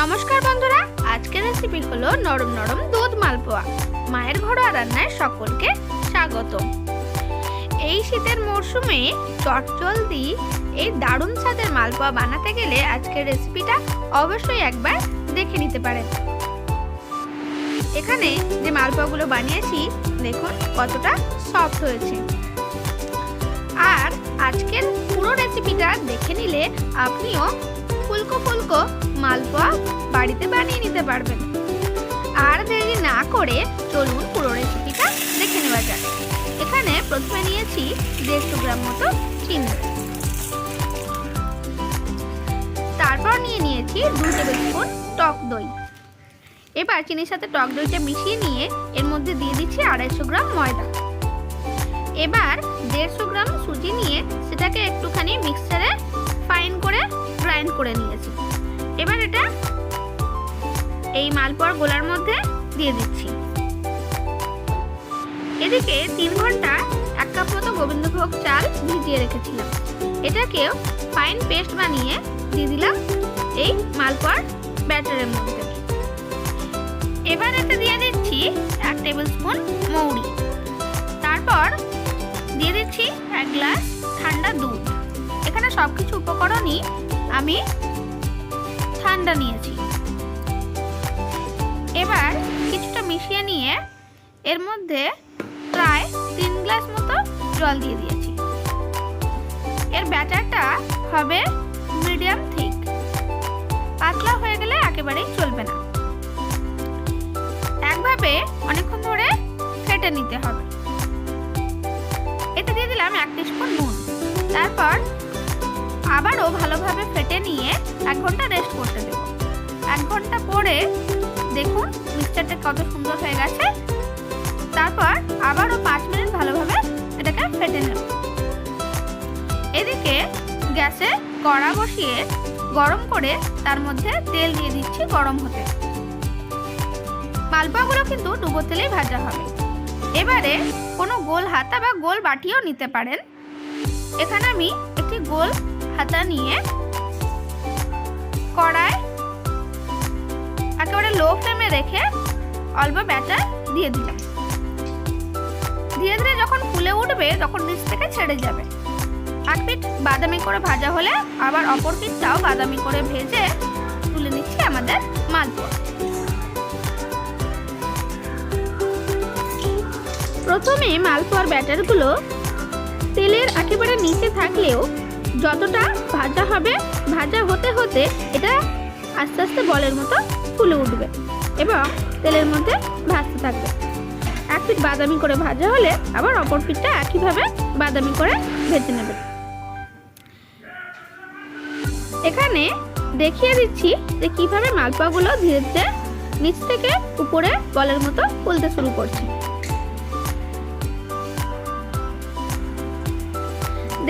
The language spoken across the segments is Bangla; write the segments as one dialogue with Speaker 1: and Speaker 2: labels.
Speaker 1: নমস্কার বন্ধুরা, আজকের রেসিপি হলো নরম নরম দুধ মালপোয়া। মায়ের ঘরোয়া রান্নায় সকলকে স্বাগত এই শীতের মরশুমে চটজলদি এই দারুণ স্বাদের মালপোয়া বানাতে গেলে আজকের রেসিপিটা অবশ্যই একবার দেখে নিতে পারেন। এখানে যে মালপোয়াগুলো বানিয়েছি, দেখুন কতটা সফট হয়েছে। আর আজকের পুরো রেসিপিটা দেখে নিলে আপনিও মালপোয়া বাড়িতে বানিয়ে নিতে পারবেন। আর দেরি না করে চলুন পুরো রেসিপিটা দেখে নেওয়া যাক। এখানে প্রথমে নিয়েছি দেড়শো গ্রাম মতো চিনি। তারপর নিয়ে নিয়েছি দু টেবিল স্পুন টক দই। এবার চিনির সাথে টক দইটা মিশিয়ে নিয়ে এর মধ্যে দিয়ে দিচ্ছি আড়াইশো গ্রাম ময়দা। এবার দেড়শো গ্রাম সুজি নিয়ে সেটাকে একটুখানি মিক্সারে ফাইন করে গ্রাইন্ড করে নিয়েছি। এবার এটা এই মালপোয়ার গোলার মধ্যে দিয়ে দিচ্ছি। এদিকে তিন ঘণ্টা এক কাপ মতো গোবিন্দভোগ চাল ভিজিয়ে রেখেছিলাম। এটাকেও ফাইন পেস্ট বানিয়ে দিয়ে দিলাম এই মালপোয়ার ব্যাটারের মধ্যে। এবার এটা দিয়ে দিচ্ছি এক টেবিল স্পুন মৌরি। তারপর দিয়ে দিচ্ছি এক গ্লাস ঠান্ডা দুধ। এখানে সব কিছু উপকরণই আমি ঠান্ডা নিয়েছি। এবার কিছুটা মিশিয়ে নিয়ে এর মধ্যে প্রায় তিন গ্লাস মতো জল দিয়ে দিয়েছি। এর ব্যাটারটা হবে মিডিয়াম থিক। পাতলা হয়ে গেলে একেবারেই চলবে না। একভাবে অনেকক্ষণ ধরে ফেটে নিতে হবে। এতে দিয়ে দিলাম এক স্পুন নুন। তারপর আবারও ভালোভাবে ফেটে নিয়ে এক ঘণ্টা রেস্ট করতে দেবো। এক ঘণ্টা পরে দেখুন মিক্সচারটা কত সুন্দর হয়ে গেছে। তারপর আবারও পাঁচ মিনিট ভালোভাবে এটাকে ফেটে নেব। এদিকে গ্যাসে কড়া বসিয়ে গরম করে তার মধ্যে তেল দিয়ে দিচ্ছি গরম হতে। মালপোয়াগুলো কিন্তু ডুবো তেলেই ভাজা হবে। এবারে কোনো গোল হাতা বা গোল বাটিও নিতে পারেন। এখানে আমি একটি গোল হাতা নিয়ে কড়ায় একেবারে লো ফ্লেমে রেখে অল্প ব্যাটার দিয়ে দিলাম। ধীরে ধীরে যখন ফুলে উঠবে, তখন নিচ থেকে ছেড়ে যাবে। এক পিঠ বাদামি করে ভাজা হলে আবার অপর পিঠটাও বাদামি করে ভেজে তুলে নিচ্ছি আমাদের মালপোয়া। প্রথমে মালপোয়ার ব্যাটারগুলো তেলের একেবারে নিচে থাকলেও যতটা ভাজা হবে, ভাজা হতে হতে এটা আস্তে আস্তে বলের মতো ফুলে উঠবে এবং তেলের মধ্যে ভাজতে থাকবে। এক পিঠ বাদামি করে ভাজা হলে আবার অপর পিঠটা একইভাবে বাদামি করে ভেজে নেবে। এখানে দেখিয়ে দিচ্ছি যে কীভাবে মালপাগুলো ধীরে ধীরে নিচ থেকে উপরে বলের মতো ফুলতে শুরু করছে।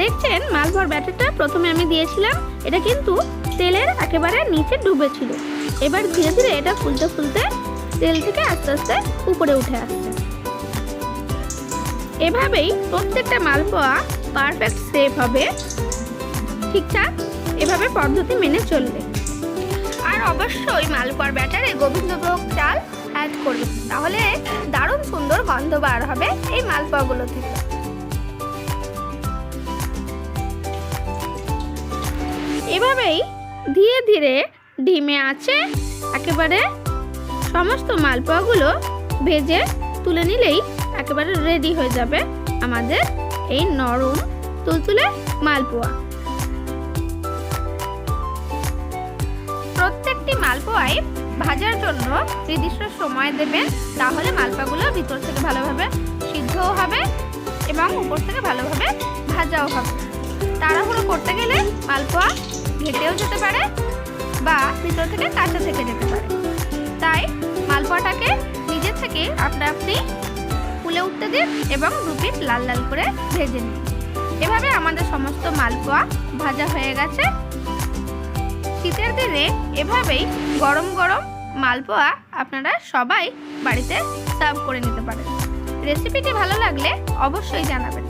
Speaker 1: দেখছেন, মালভর ব্যাটারটা প্রথমে আমি দিয়েছিলাম, এটা কিন্তু তেলের একেবারে নিচে ডুবেছিল। এবার ধীরে ধীরে এটা ফুলতে ফুলতে তেল থেকে আস্তে আস্তে উপরে উঠে আসছে। এভাবেই প্রত্যেকটা মালপোয়া পারফেক্ট সেপ হবে। ঠিকঠাক এভাবে পদ্ধতি মেনে চলবে। আর অবশ্যই মালপোয়ার ব্যাটারে গোবিন্দভোগ চাল অ্যাড করবে তাহলে দারুণ সুন্দর গন্ধ বার হবে এই মালপোয়াগুলো থেকে। এভাবেই ধীরে ধীরে ডিমে আছে একেবারে সমস্ত মালপোয়াগুলো ভেজে তুলে নিলেই একেবারে রেডি হয়ে যাবে আমাদের এই নরম তুলতুলে মালপোয়া। প্রত্যেকটি মালপোয়াই ভাজার জন্য নির্দিষ্ট সময় দেবেন, তাহলে মালপোয়াগুলো ভিতর থেকে ভালোভাবে সিদ্ধও হবে এবং উপর থেকে ভালোভাবে ভাজাও হবে। তাড়াহুড়ো করতে গেলে মালপোয়া ঘেটেও যেতে পারে বা ভিতর থেকে কাঁচা থেকে যেতে পারে। তাই মালপোয়াটাকে নিজে থেকে আপনা আপনি ফুলে উঠতে দিন এবং দু পিঠ লাল লাল করে ভেজে নিন। এভাবে আমাদের সমস্ত মালপোয়া ভাজা হয়ে গেছে। শীতের দিনে এভাবেই গরম গরম মালপোয়া আপনারা সবাই বাড়িতে সার্ভ করে নিতে পারেন। রেসিপিটি ভালো লাগলে অবশ্যই জানাবেন।